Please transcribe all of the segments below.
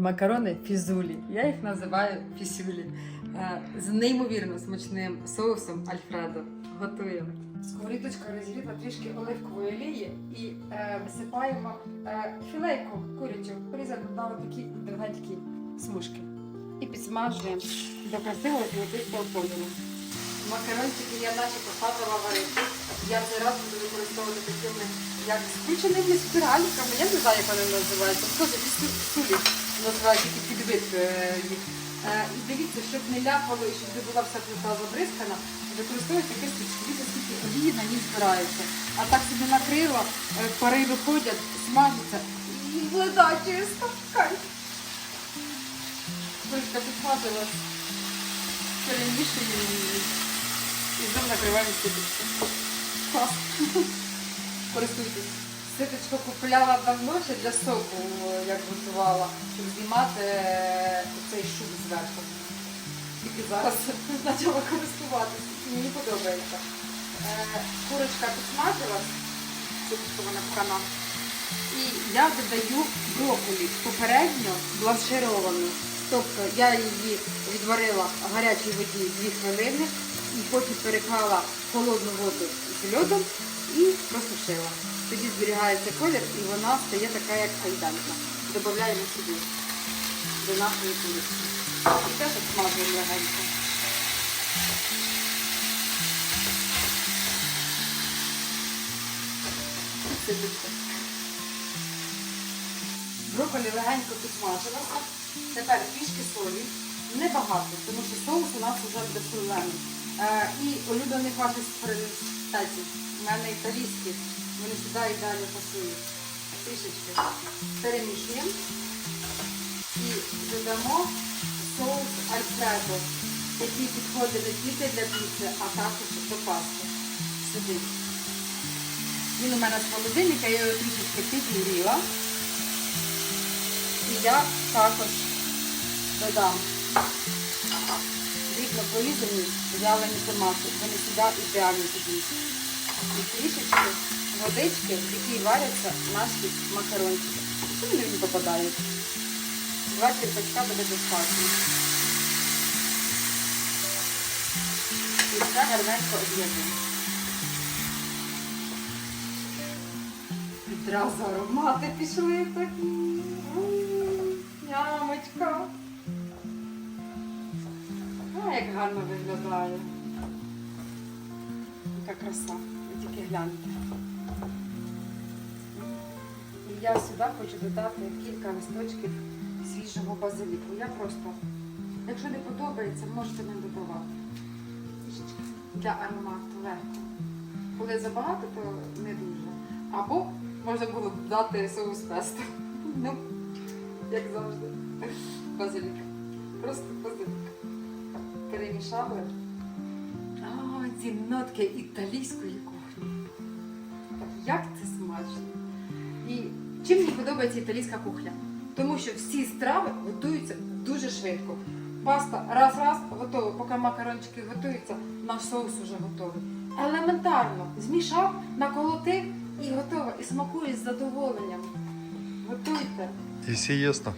макарони фізулі. Я їх називаю фісюлі. Е, З неймовірно смачним соусом Альфредо. Готуємо. Сковорідочка розігріта трішки оливкової олії і е, висипаємо е, філейку курячу, порізану такі довгенькі смужки. І підсмажуємо до красивого золотистого кольору. Макарончики я наче поставила варити. Я цей раз буду використовувати такими як скрученими спіральками. Я не знаю, як вони називаються. Схоже, сулі підвид е, їх. Е, І дивіться, щоб не ляпало і щоб не була вся плита забризкана, використовуйте стрічки. Дивіться, скільки олії на ній збирається. А так собі накрила, е, пари виходять, смажаться і вода чиста. Кайф. Курочка підсмажилась, перемішуємо. І знову накриваємо ситочку. Клас. Користуйтесь. Ситочку купляла давно ще для соку, як готувала, щоб знімати е, цей шуб зверху. Тільки зараз почала користуватися. Мені подобається. Е, Курочка підсмажилась, ситочка вона пхана. І я додаю брокколі попередньо бланшировану. Тобто я її відварила в гарячій воді 2 хвилини і потім переклала холодну воду з льодом і просушила. Тоді зберігається колір і вона стає така, як айданка. Додаємо сюди до нашої курочки. І теж обсмажуємо легенько. Сидиться. Брокколі легенько підсмажилося. Тепер трішки солі. Небагато, тому що соус у нас вже буде солений. Е, і улюблений ваші спеці. У мене італійські. Вони сюди ідеально пасують. Трішечки перемішуємо і додамо соус альфредо, який підходить не тільки для піци, а також до пасти. Сюди. Він у мене з холодильника, я його трішечки підігріла. І я також додам дрібно порізані в'ялені томати. Вони сюди ідеально підуть. І трішечки водички, в якій варяться наші макарончики. Вони мені попадають? Два черпачка буде достатньо. І все гарненько об'єднуємо. Відразу аромати пішли такі. М, Нямочка. А, як гарно виглядає. Яка краса. Ви тільки гляньте. І я сюди хочу додати кілька листочків свіжого базиліку. Я просто, якщо не подобається, можете не додавати. Для аромату легко. Коли забагато, то не дуже. Або можна було додати соус песто. Ну, як завжди. Базилік. Просто базилік. Перемішали. А, ці нотки італійської кухні. Як це смачно! І чим мені подобається італійська кухня? Тому що всі страви готуються дуже швидко. Паста раз-раз готова, поки макарончики готуються, наш соус вже готовий. Елементарно змішав, наколотив і готово. І смакує з задоволенням. Готуйте. І сієста.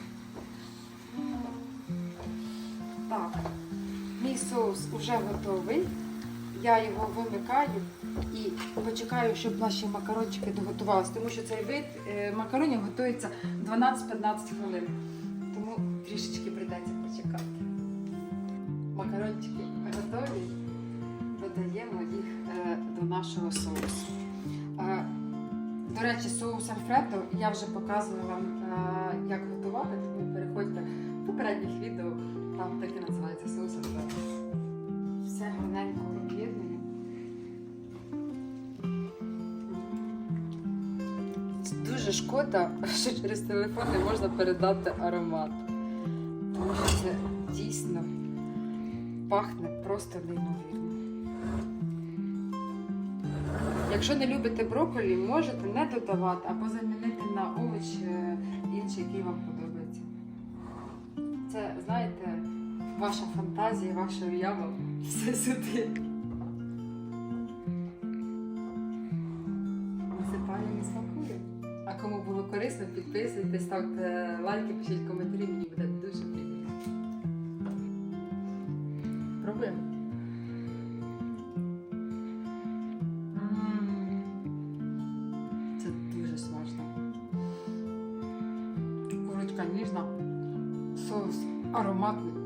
Так, мій соус вже готовий. Я його вимикаю і почекаю, щоб наші макарончики доготувалися, тому що цей вид е, макаронів готується 12-15 хвилин. Тому трішечки прийдеться почекати. Макарончики готові. Додаємо їх е, до нашого соусу. Е, До речі, соус Альфредо я вже показувала вам, як готувати, тому переходьте в попередніх відео, там таке називається соус Альфредо. Все гарненько Дуже шкода, що через телефон не можна передати аромат. Тому що це дійсно пахне просто неймовірно. Якщо не любите брокколі, можете не додавати або замінити на овоч е, інший, який вам подобається. Це, знаєте, ваша фантазія, ваша уява все сюди. кому було корисно, підписуйтесь, ставте лайки, пишіть коментарі, мені буде дуже приємно. Пробуємо. Це дуже смачно. Курочка ніжна, соус ароматний.